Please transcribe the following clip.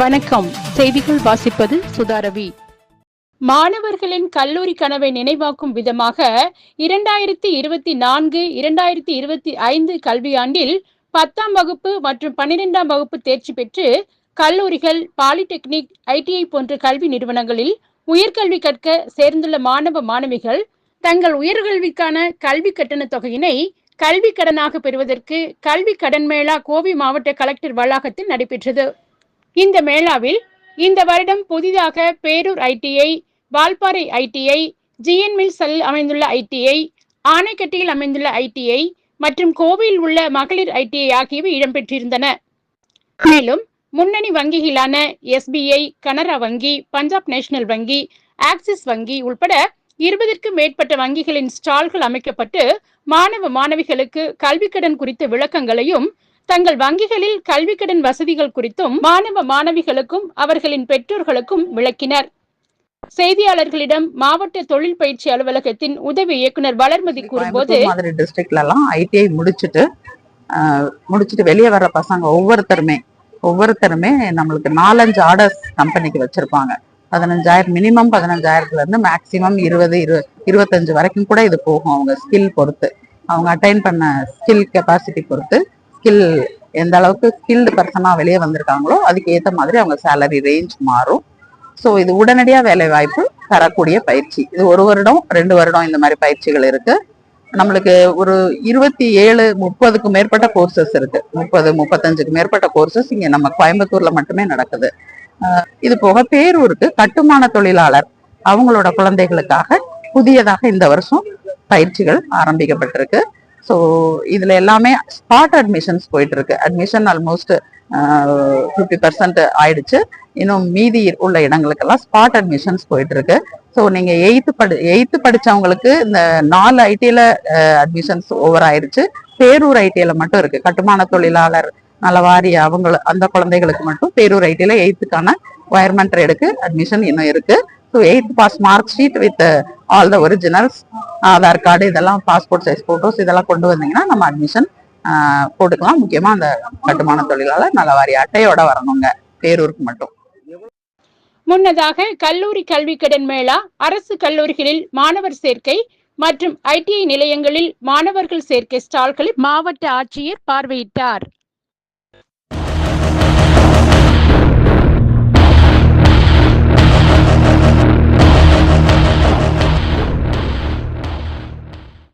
வணக்கம். செய்திகள் வாசிப்பது சுதாரவி மாணவர்களின் கல்லூரி கனவை நினைவாக்கும் விதமாக இரண்டாயிரத்தி இருபத்தி நான்கு இரண்டாயிரத்தி இருபத்தி ஐந்து கல்வியாண்டில் பத்தாம் வகுப்பு மற்றும் பன்னிரெண்டாம் வகுப்பு தேர்ச்சி பெற்று கல்லூரிகள் பாலிடெக்னிக் ஐடிஐ போன்ற கல்வி நிறுவனங்களில் உயர்கல்வி கற்க சேர்ந்துள்ள மாணவ மாணவிகள் தங்கள் உயர்கல்விக்கான கல்வி கட்டணத் தொகையினை கல்வி கடனாக பெறுவதற்கு கல்வி கடன் மேளா கோவை மாவட்ட கலெக்டர் வளாகத்தில் நடைபெற்றது. இந்த மேளாவில் இந்த வருடம் புதிதாக Perur ITI Valparai ITI GN மில்ஸில் அமைந்துள்ள ஐடிஐ ஆனைக்கட்டியில் அமைந்துள்ள ஐடிஐ மற்றும் கோவையில் உள்ள மகளிர் ஐடிஐ ஆகியவை இடம்பெற்றிருந்தன. மேலும் முன்னணி வங்கிகளான எஸ்பிஐ கனரா வங்கி பஞ்சாப் நேஷனல் வங்கி ஆக்சிஸ் வங்கி உள்பட இருபதற்கும் மேற்பட்ட வங்கிகளின் ஸ்டால்கள் அமைக்கப்பட்டு மாணவ மாணவிகளுக்கு கல்விக்கடன் குறித்த விளக்கங்களையும் தங்கள் வங்கிகளில் கல்விக்கடன் வசதிகள் குறித்தும் மாணவ மாணவிகளுக்கும் அவர்களின் பெற்றோர்களுக்கும் விளக்கினர். செய்தியாளர்களிடம் மாவட்ட தொழில் பயிற்சி அலுவலகத்தின் உதவி இயக்குனர் வளர்மதி கூறும்போது மாதிரி டிஸ்ட்ரிக்ட்ல எல்லாம் ஐடிஐ முடிச்சுட்டு முடிச்சுட்டு வெளியே வர்ற பசங்க ஒவ்வொருத்தருமே ஒவ்வொருத்தருமே நம்மளுக்கு நாலஞ்சு ஆர்டர்ஸ் கம்பெனிக்கு வச்சிருப்பாங்க. பதினஞ்சாயிரம் மினிமம் பதினஞ்சாயிரத்துல இருந்து மேக்சிமம் இருபது இரு இருபத்தஞ்சு வரைக்கும் கூட இது போகும் அவங்க ஸ்கில் பொறுத்து. அவங்க அட்டைன் பண்ண ஸ்கில் கெப்பாசிட்டி பொறுத்து ஸ்கில் எந்த அளவுக்கு ஸ்கில்டு பர்சனாக வெளியே வந்திருக்காங்களோ அதுக்கு ஏற்ற மாதிரி அவங்க சேலரி ரேஞ்ச் மாறும். ஸோ இது உடனடியாக வேலை வாய்ப்பு தரக்கூடிய பயிற்சி. இது ஒரு வருடம் ரெண்டு வருடம் இந்த மாதிரி பயிற்சிகள் இருக்கு. நம்மளுக்கு ஒரு இருபத்தி ஏழு முப்பதுக்கு மேற்பட்ட கோர்சஸ் இருக்கு. முப்பது முப்பத்தஞ்சுக்கு மேற்பட்ட கோர்சஸ் இங்கே நம்ம கோயம்புத்தூர்ல மட்டுமே நடக்குது. இது போக பேரூருக்கு கட்டுமான தொழிலாளர் அவங்களோட குழந்தைகளுக்காக புதியதாக இந்த வருஷம் பயிற்சிகள் ஆரம்பிக்கப்பட்டிருக்கு. ஸோ இதுல எல்லாமே ஸ்பாட் அட்மிஷன்ஸ் போயிட்டு இருக்கு அட்மிஷன் ஆல்மோஸ்ட் ஃபிஃப்டி பர்சன்ட் ஆயிடுச்சு. இன்னும் மீதி உள்ள இடங்களுக்கெல்லாம் ஸ்பாட் அட்மிஷன்ஸ் போயிட்டு இருக்கு ஸோ நீங்க எயித்து படி எயித்து படிச்சவங்களுக்கு இந்த நாலு ஐடியில அட்மிஷன்ஸ் ஓவர் ஆயிருச்சு. பேரூர் ஐடியில மட்டும் இருக்கு. கட்டுமான தொழிலாளர் நலவாரி அவங்க அந்த குழந்தைகளுக்கு மட்டும் பேரூர் ஐடியில எயித்துக்கான வயர்மெண்ட் எடுக்கு அட்மிஷன் இன்னும் இருக்கு. So eighth pass mark sheet with all the originals Aadhaar card இதெல்லாம் பாஸ்போர்ட் சைஸ் போட்டோஸ் இதெல்லாம் கொண்டு வந்தீங்கன்னா நம்ம அட்மிஷன் போட்டுக்கலாம். முக்கியமா அந்த கட்டுமான தொழிலாளர் நல்லவாரி அட்டையோட வரணுங்க. பேரூருக்கு மட்டும். முன்னதாக கல்லூரி கல்வி கடன் மேளா அரசு கல்லூரிகளில் மாணவர் சேர்க்கை மற்றும் ஐடிஐ நிலையங்களில் மாணவர்கள் சேர்க்கை ஸ்டால்களை மாவட்ட ஆட்சியர் பார்வையிட்டார்.